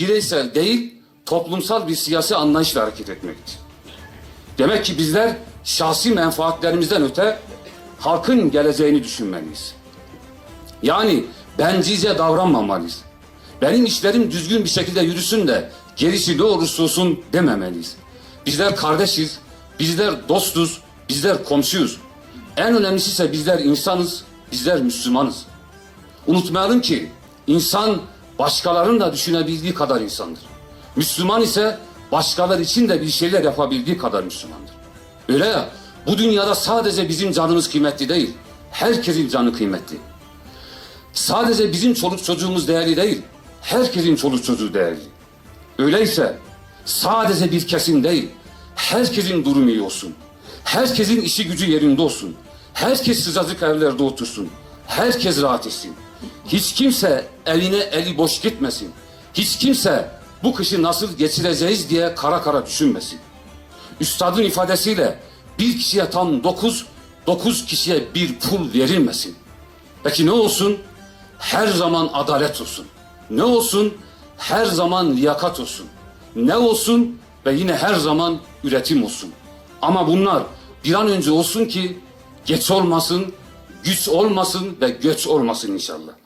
bireysel değil, toplumsal bir siyasi anlayışla hareket etmektir. Demek ki bizler şahsi menfaatlerimizden öte halkın geleceğini düşünmeliyiz. Yani bencice davranmamalıyız. Benim işlerim düzgün bir şekilde yürüsün de gerisi ne olursa olsun dememeliyiz. Bizler kardeşiz, bizler dostuz, bizler komşuyuz. En önemlisi ise bizler insanız, bizler Müslümanız. Unutmayalım ki insan başkalarının da düşünebildiği kadar insandır. Müslüman ise başkalar için de bir şeyler yapabildiği kadar Müslümandır. Öyle ya bu dünyada sadece bizim canımız kıymetli değil. Herkesin canı kıymetli. Sadece bizim çoluk çocuğumuz değerli değil. Herkesin çoluk çocuğu değerli. Öyleyse sadece bir kesim değil. Herkesin durumu iyi olsun. Herkesin işi gücü yerinde olsun. Herkes sıcacık evlerde otursun. Herkes rahat etsin. Hiç kimse eline eli boş gitmesin. Hiç kimse bu kışı nasıl geçireceğiz diye kara kara düşünmesin. Üstadın ifadesiyle bir kişiye tam dokuz, dokuz kişiye bir pul verilmesin. Peki ne olsun? Her zaman adalet olsun. Ne olsun? Her zaman liyakat olsun. Ne olsun? Ve yine her zaman üretim olsun. Ama bunlar bir an önce olsun ki geç olmasın, güç olmasın ve göç olmasın inşallah.